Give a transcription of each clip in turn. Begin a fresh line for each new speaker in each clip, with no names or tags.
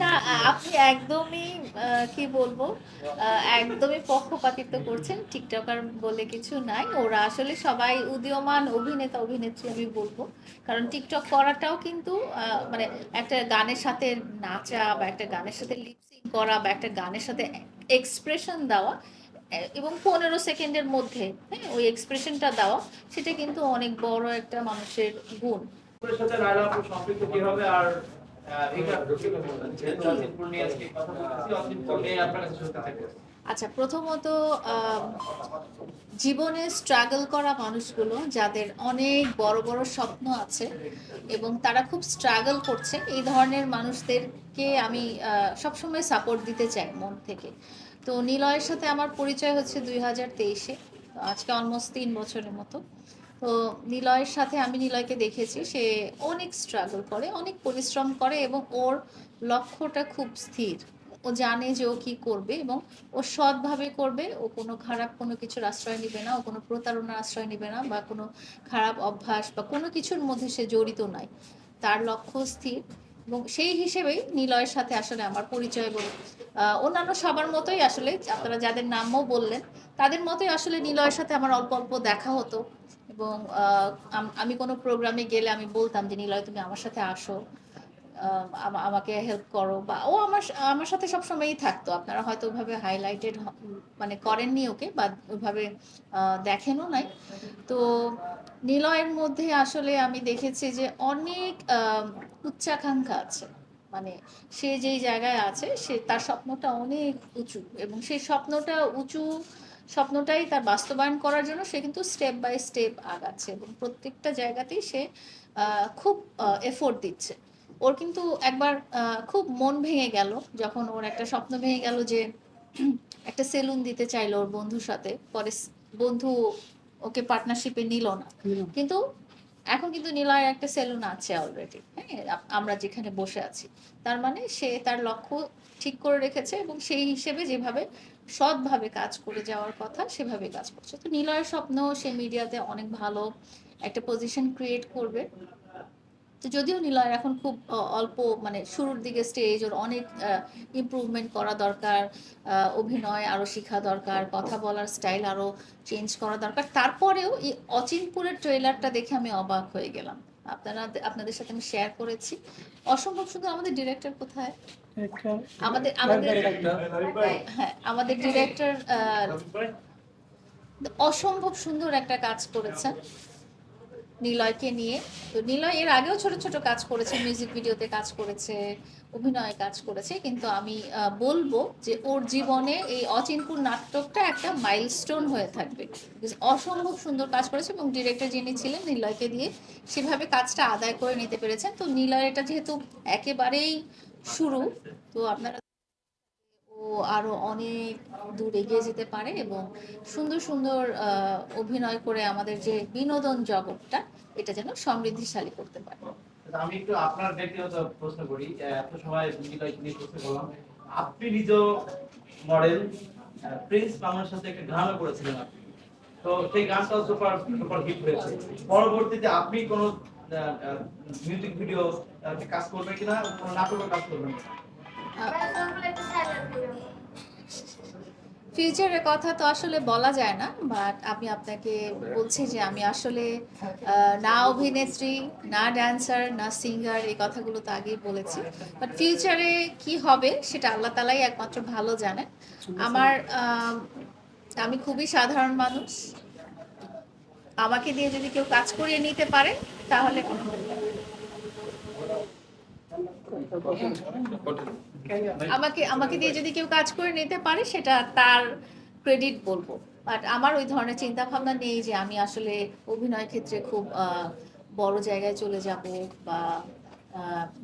না আপনি একদমই আহ, কি বলব আহ, একদমই পক্ষপাতিত্ব করছেন টিকটকার বলে কিছু নাই। ওরা আসলে সবাই উদীয়মান অভিনেতা অভিনেত্রী আমি বলব। কারণ টিকটক করাটাও কিন্তু আহ, মানে একটা গানের সাথে নাচা বা একটা গানের সাথে লিপসিং করা বা একটা গানের সাথে এক্সপ্রেশন দেওয়া এবং পনেরো সেকেন্ডের মধ্যে হ্যাঁ ওই এক্সপ্রেশনটা দেওয়া সেটা কিন্তু অনেক বড় একটা মানুষের গুণ।
সাথে সম্পৃক্ত কীভাবে? আর
আচ্ছা প্রথমত জীবনে স্ট্রাগল করা মানুষগুলো যাদের অনেক বড় বড় স্বপ্ন আছে এবং তারা খুব স্ট্রাগল করছে, এই ধরনের মানুষদেরকে আমি সবসময় সাপোর্ট দিতে চাই মন থেকে। তো নিলয়ের সাথে আমার পরিচয় হচ্ছে দুই হাজার তেইশে, আজকে অলমোস্ট তিন বছরের মতো। তো নিলয়ের সাথে আমি নিলয়কে দেখেছি। সে অনেক স্ট্রাগল করে, অনেক পরিশ্রম করে এবং ওর লক্ষ্যটা খুব স্থির। ও জানে যে ও কি করবে এবং ও সৎভাবে করবে। ও কোনো খারাপ কোনো কিছুর আশ্রয় নেবে না, ও কোনো প্রতারণার আশ্রয় নেবে না বা কোনো খারাপ অভ্যাস বা কোনো কিছুর মধ্যে সে জড়িত নাই। তার লক্ষ্য স্থির এবং সেই হিসেবেই নিলয়ের সাথে আসলে আমার পরিচয় বলে অন্যান্য সবার মতোই আসলে, আপনারা যাদের নামও বললেন, তাদের মতোই আসলে নিলয়ের সাথে আমার অল্প অল্প দেখা হতো। এবং আমি কোনো প্রোগ্রামে গেলে আমি বলতাম যে নিলয় তুমি আমার সাথে আসো। আমা- আমাকে হেল্প করো। বা ও আমার আমার সাথে সবসময়ই থাকতো। আপনারা হয়তো ওইভাবে হাইলাইটেড মানে করেননি ওকে বা ওইভাবে আহ, দেখেনও নাই। তো নিলয়ের মধ্যে আসলে আমি দেখেছি যে অনেক উচ্চাকাঙ্ক্ষা আছে। মানে সে যেই জায়গায় আছে সে তার স্বপ্নটা অনেক উঁচু এবং সেই স্বপ্নটা উঁচু স্বপ্নটাই তার বাস্তবায়ন করার জন্য সে কিন্তু স্টেপ বাই স্টেপ আগাচ্ছে এবং প্রত্যেকটা জায়গাতেই সে খুব এফোর্ট দিচ্ছে। ওর কিন্তু একবার খুব মন ভেঙে গেল যখন ওর একটা স্বপ্ন ভেঙে গেল যে একটা সেলুন দিতে চাইলো ওর বন্ধুর সাথে। পরে বন্ধু ওকে পার্টনারশিপে নিল না। কিন্তু এখন কিন্তু নীলার একটা সেলুন আছে অলরেডি হ্যাঁ? আমরা যেখানে বসে আছি। তার মানে সে তার লক্ষ্য ঠিক করে রেখেছে এবং সেই হিসেবে যেভাবে সৎভাবে কাজ করে যাওয়ার কথা সেভাবে কাজ করছে। তো নিলয়ের স্বপ্ন সে মিডিয়াতে অনেক ভালো একটা পজিশন ক্রিয়েট করবে। তো যদিও নিলয়ের এখন খুব অল্প মানে শুরুর দিকে স্টেজ ওর অনেক ইমপ্রুভমেন্ট করা দরকার আহ, অভিনয় আরও শেখা দরকার কথা বলার স্টাইল আরও চেঞ্জ করা দরকার। তারপরেও এই অচিনপুরের ট্রেলারটা দেখে আমি অবাক হয়ে গেলাম। আপনারা আপনাদের সাথে আমি শেয়ার করেছি। অসম্ভব শুধু আমাদের ডিরেক্টর কোথায়? আমাদের আমাদের হ্যাঁ আমাদের ডিরেক্টর অসম্ভব সুন্দর একটা কাজ করেছেন। নিলয়কে নিয়ে। তো নিলয় এর আগেও ছোট ছোট কাজ করেছে মিউজিক ভিডিওতে কাজ করেছে, অভিনয়ে কাজ করেছে। কিন্তু আমি বলব যে ওর জীবনে এই অচিনপুর নাটকটা একটা মাইলস্টোন হয়ে থাকবে। অসম্ভব সুন্দর কাজ করেছে এবং ডিরেক্টর যিনি ছিলেন নিলয়কে দিয়ে সেভাবে কাজটা আদায় করে নিতে পেরেছেন। তো নিলয় এটা যেহেতু একেবারেই শুরু, তো আপনারা ও আরও অনেক দূর এগিয়ে যেতে পারে এবং সুন্দর সুন্দর আহ, অভিনয় করে আমাদের যে বিনোদন জগৎটা এটা যেন সমৃদ্ধিশালী করতে পারে।
তা আমি একটু আপনার ব্যক্তিগত প্রশ্ন করি। এত সময় নিয়ে প্রশ্ন করলাম আপনি নিজ মডেল প্রিন্স মামুনের সাথে একটা গানও করেছিলেন আপনি। তো সেই গানটাও সুপার সুপার হিট হয়েছে। পরবর্তীতে আপনি কোন মিউজিক ভিডিও কাজ করবেন কিনা? কোনো নাটকের কাজ করবেন কিনা?
ফিউচারের কথা তো আসলে বলা যায় না বাট আমি আপনাকে বলছি যে আমি আসলে না অভিনেত্রী, না ড্যান্সার না সিঙ্গার এই কথাগুলো তো আগেই বলেছি। বাট ফিউচারে কি হবে সেটা আল্লাহ তালাই একমাত্র ভালো জানেন। আমার আমি খুবই সাধারণ মানুষ। আমাকে দিয়ে যদি কেউ কাজ করিয়ে নিতে পারে, তাহলে আমাকে আমাকে দিয়ে যদি কেউ কাজ করে নিতে পারে সেটা তার ক্রেডিট বলব। বাট আমার ওই ধরনের চিন্তা ভাবনা নেই যে আমি আসলে অভিনয় ক্ষেত্রে খুব আহ, বড় জায়গায় চলে যাব বা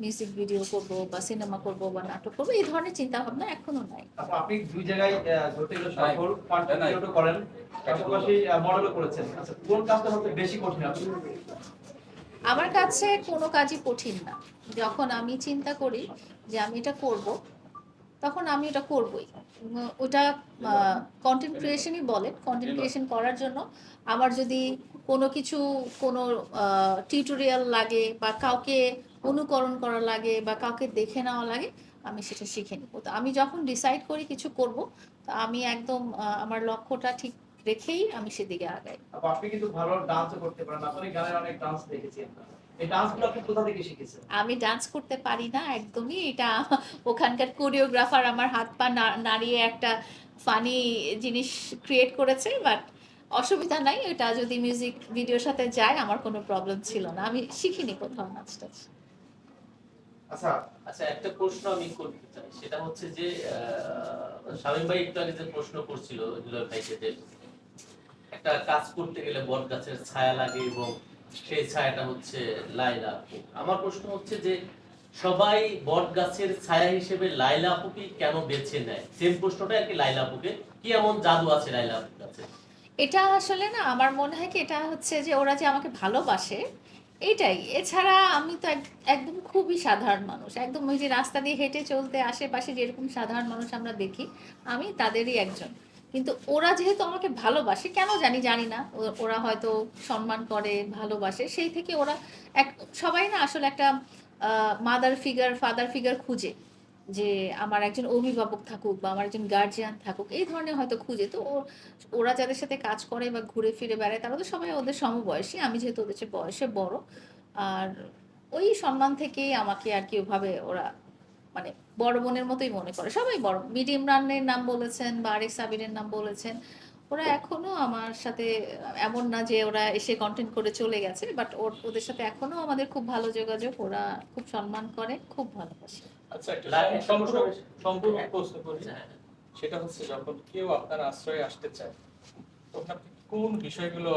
মিউজিক ভিডিও করব বা সিনেমা করব বা নাটক করব এই ধরনের চিন্তা ভাবনা এখনও নাই।
আপনি দুই জায়গায় ধরতে গেলে সফল। কন্টেন্ট করেন। পাশাপাশি মডেলও করেছেন। আচ্ছা কোন কাজটা সবচেয়ে বেশি কঠিন
আমার কাছে কোনো কাজই কঠিন না। যখন আমি চিন্তা করি যে আমি এটা করব, তখন আমি এটা করবই। ওটা কন্টেন্ট ক্রিয়েশনই বলে। কন্টেন্ট ক্রিয়েশন করার জন্য আমার যদি কোনো কিছু, কোনো টিউটোরিয়াল লাগে বা কাউকে অনুকরণ করা লাগে বা কাউকে দেখে নেওয়া লাগে, আমি সেটা শিখে নিব। তো আমি যখন ডিসাইড করি কিছু করব, তো আমি একদম আমার লক্ষ্যটা ঠিক রেখেই আমি সেদিকে আগাই।
আপনি কিন্তু ভালো ডান্সও করতে পারেন। আপনি গানের অনেক ডান্স দেখেছি এই ডান্সগুলো আপনি কোথা থেকে শিখেছেন?
আমি ডান্স করতে পারি না একদমই। এটা ওখানকার কোরিওগ্রাফার আমার হাত পা নাড়িয়ে একটা ফানি জিনিস ক্রিয়েট করেছে বাট অসুবিধা নাই। এটা যদি মিউজিক ভিডিওর সাথে যায় আমার কোনো প্রবলেম ছিল না। আমি শিখিনি কোথাও নাচ টাচ।
আচ্ছা
আচ্ছা একটা প্রশ্ন আমি করতে চাই। সেটা হচ্ছে যে শামীম ভাই একটু আগে যে প্রশ্ন করছিল দুলাল ভাইকে যে একটা কাজ করতে গেলে বট গাছের ছায়া লাগে এবং সেই ছায়াটা হচ্ছে লাইলা আপু। আমার প্রশ্ন হচ্ছে যে, সবাই বট গাছের ছায়া হিসেবে লাইলা আপুকে কেন বেছে নেয়? সেম প্রশ্নটা আর কি লাইলা আপুকে। কি এমন জাদু আছে লাইলা আপুর কাছে?
এটা আসলে না, আমার মনে হয় কি, এটা হচ্ছে যে ওরা যে আমাকে ভালোবাসে, এটাই। এছাড়া আমি তো এক- একদম খুবই সাধারণ মানুষ। একদম ওই যে রাস্তা দিয়ে হেঁটে চলতে আশেপাশে যেরকম সাধারণ মানুষ আমরা দেখি, আমি তাদেরই একজন। কিন্তু ওরা যেহেতু আমাকে ভালোবাসে, কেন জানি জানি না। ওরা হয়তো সম্মান করে, ভালোবাসে, সেই থেকে ওরা এক, সবাই না আসলে একটা মাদার ফিগার ফাদার ফিগার খুঁজে। যে আমার একজন অভিভাবক থাকুক বা আমার একজন গার্জিয়ান থাকুক, এই ধরনের হয়তো খুঁজে। তো ওরা যাদের সাথে কাজ করে বা ঘুরে ফিরে বেড়ায়, তারা তো সবাই ওদের সমবয়সী। আমি যেহেতু ওদের বয়সে বড়, আর ওই সম্মান থেকেই আমাকে আর কি ওভাবে ওরা মানে বড় বোনের মতোই মনে করে। সবাই বড়। মিড ইমরানের নাম বলেছেন বা আরেক সাবিরের নাম বলেছেন। ওরা এখনও আমার সাথে, এমন না যে ওরা এসে কন্টেন্ট করে চলে গেছে বাট ওদের সাথে এখনও আমাদের খুব ভালো যোগাযোগ। ওরা খুব সম্মান করে, খুব ভালোবাসে।
আচ্ছা। সেটা হচ্ছে যখন কেউ আপনার আশ্রয়ে আসতে চায়, তখন আপনি কোন বিষয়গুলো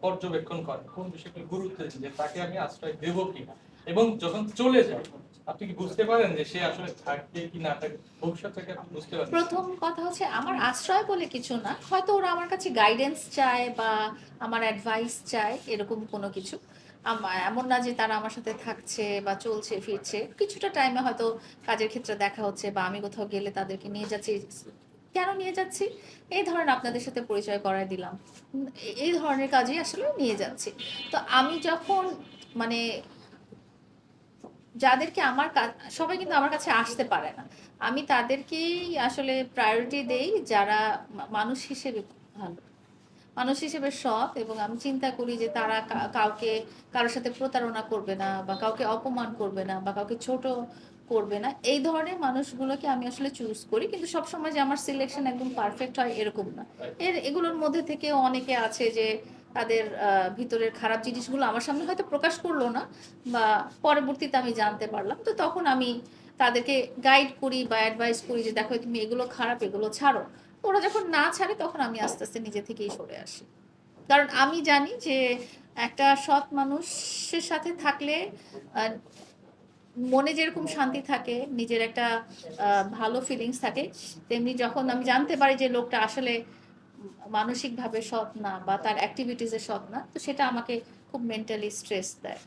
পর্যবেক্ষণ করেন? কোন বিষয়গুলো গুরুত্ব দিন যে তাকে আমি আশ্রয় দেবো কিনা? এবং যখন চলে যায়, আপনি কি বুঝতে পারেন যে সে আসলে থাকবে কি না থাকবে? ভবিষ্যৎ থেকে আপনি বুঝতে পারেন
প্রথম কথা হচ্ছে আমার আশ্রয় বলে কিছু না। হয়তো ওরা আমার কাছে গাইডেন্স চায় বা আমার অ্যাডভাইস চায়, এরকম কোনো কিছু। এমন না যে তারা আমার সাথে থাকছে বা চলছে, ফিরছে। কিছুটা টাইমে হয়তো কাজের ক্ষেত্রে দেখা হচ্ছে বা আমি কোথাও গেলে তাদেরকে নিয়ে যাচ্ছি। কেন নিয়ে যাচ্ছি? এই ধরনের আপনাদের সাথে পরিচয় করায় দিলাম। এই ধরনের কাজেই আসলে নিয়ে যাচ্ছি। তো আমি যখন মানে যাদেরকে আমার সবাই কিন্তু আমার কাছে আসতে পারে না। আমি তাদেরকেই আসলে প্রায়োরিটি দেই যারা মানুষ হিসেবে ভালো। মানুষ হিসেবে সৎ এবং আমি চিন্তা করি যে তারা কাউকে কারোর সাথে প্রতারণা করবে না বা কাউকে অপমান করবে না বা কাউকে ছোট করবে না। এই ধরনের মানুষগুলোকে আমি আসলে চুজ করি। কিন্তু সবসময় যে আমার সিলেকশন একদম পারফেক্ট হয় এরকম না। এর, এগুলোর মধ্যে থেকে অনেকে আছে যে তাদের ভিতরের খারাপ জিনিসগুলো আমার সামনে হয়তো প্রকাশ করল না বা পরবর্তীতে আমি জানতে পারলাম। তো তখন আমি তাদেরকে গাইড করি বা অ্যাডভাইস করি যে, দেখো, তুমি এগুলো খারাপ, এগুলো ছাড়ো। ওরা যখন না ছাড়ে, তখন আমি আস্তে আস্তে নিজে থেকেই সরে আসি। কারণ আমি জানি যে, একটা সৎ মানুষের সাথে থাকলে মনে যেরকম শান্তি থাকে, নিজের একটা ভালো ফিলিংস থাকে, তেমনি যখন আমি জানতে পারি যে, লোকটা আসলে মানসিকভাবে সৎ না বা তার অ্যাক্টিভিটিসে সৎ না, তো সেটা আমাকে খুব মেন্টালি স্ট্রেস দেয়।